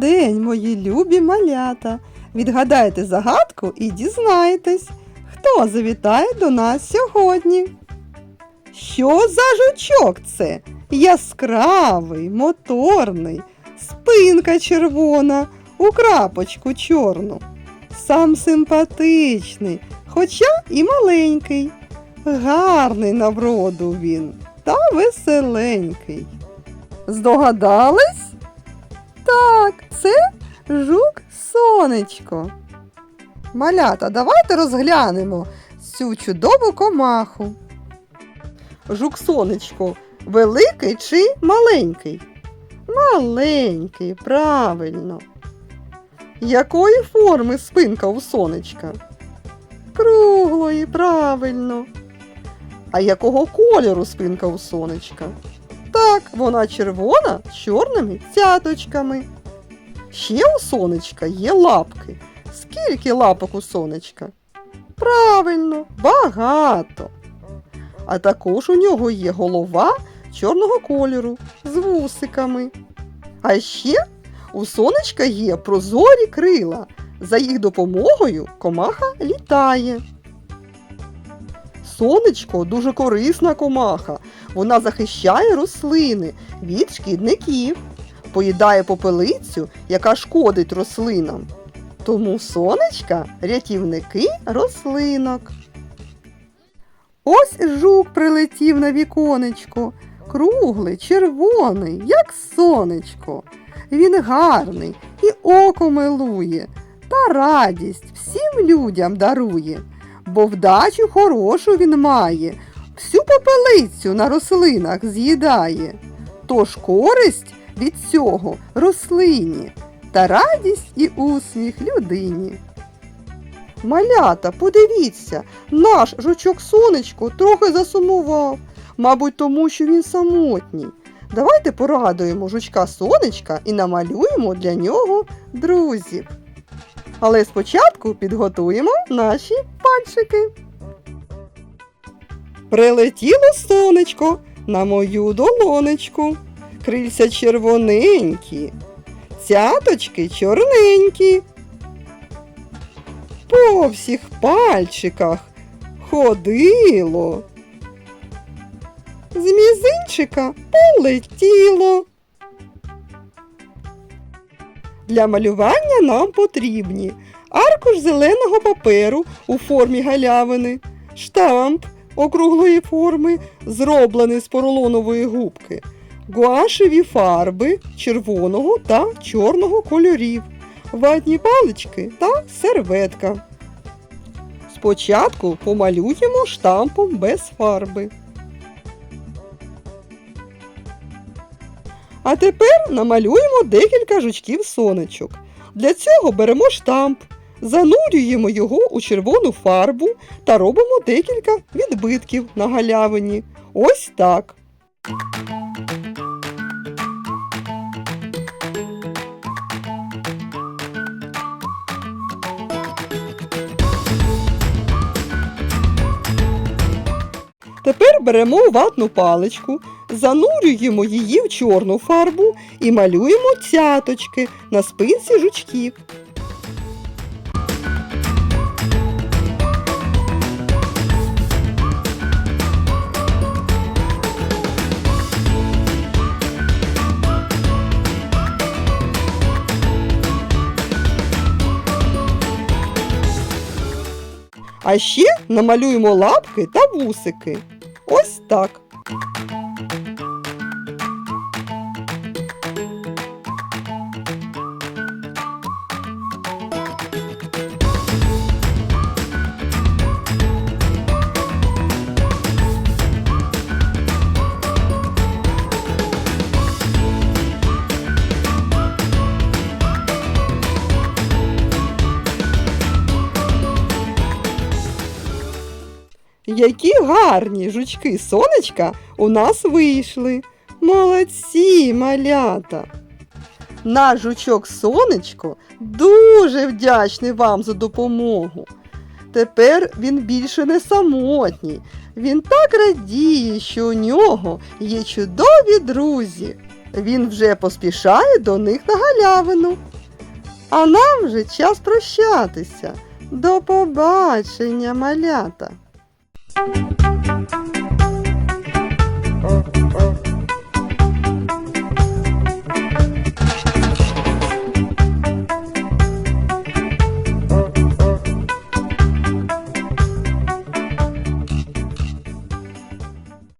день, мої любі малята! Відгадайте загадку і дізнаєтесь, хто завітає до нас сьогодні. Що за жучок це? Яскравий, моторний, спинка червона, у крапочку чорну. Сам симпатичний, хоча і маленький. Гарний на вроду він та веселенький. Здогадались? Так, це жук сонечко. Малята, давайте розглянемо цю чудову комаху. Жук сонечко великий чи маленький? Маленький, правильно. Якої форми спинка у сонечка? Круглої, правильно. А якого кольору спинка у сонечка? Так, вона червона з чорними цяточками. Ще у сонечка є лапки. Скільки лапок у сонечка? Правильно, багато. А також у нього є голова чорного кольору з вусиками. А ще у сонечка є прозорі крила. За їх допомогою комаха літає. Сонечко дуже корисна комаха. Вона захищає рослини від шкідників, поїдає попелицю, яка шкодить рослинам. Тому сонечка рятівники рослинок. Ось жук прилетів на віконечко, круглий, червоний, як сонечко. Він гарний і око милує, та радість всім людям дарує, бо вдачу хорошу він має, всю попелицю на рослинах з'їдає. Тож користь від цього рослині та радість і усміх людині. Малята, подивіться, наш жучок сонечко трохи засумував, мабуть, тому що він самотній. Давайте порадуємо жучка сонечка і намалюємо для нього друзів. Але спочатку підготуємо наші пальчики. Прилетіло сонечко на мою долонечку. Крильця червоненькі, цяточки чорненькі. По всіх пальчиках ходило. З мізинчика полетіло. Для малювання нам потрібні аркуш зеленого паперу у формі галявини, штамп округлої форми, зроблений з поролонової губки, гуашеві фарби червоного та чорного кольорів, ватні палички та серветка. Спочатку помалюємо штампом без фарби. А тепер намалюємо декілька жучків сонечок. Для цього беремо штамп, занурюємо його у червону фарбу та робимо декілька відбитків на галявині. Ось так. Тепер беремо ватну паличку, занурюємо її в чорну фарбу і малюємо цяточки на спинці жучків. А ще намалюємо лапки та вусики. Так. Які гарні жучки сонечка у нас вийшли. Молодці, малята. Наш жучок сонечко дуже вдячний вам за допомогу. Тепер він більше не самотній. Він так радіє, що у нього є чудові друзі. Він вже поспішає до них на галявину. А нам вже час прощатися. До побачення, малята! Música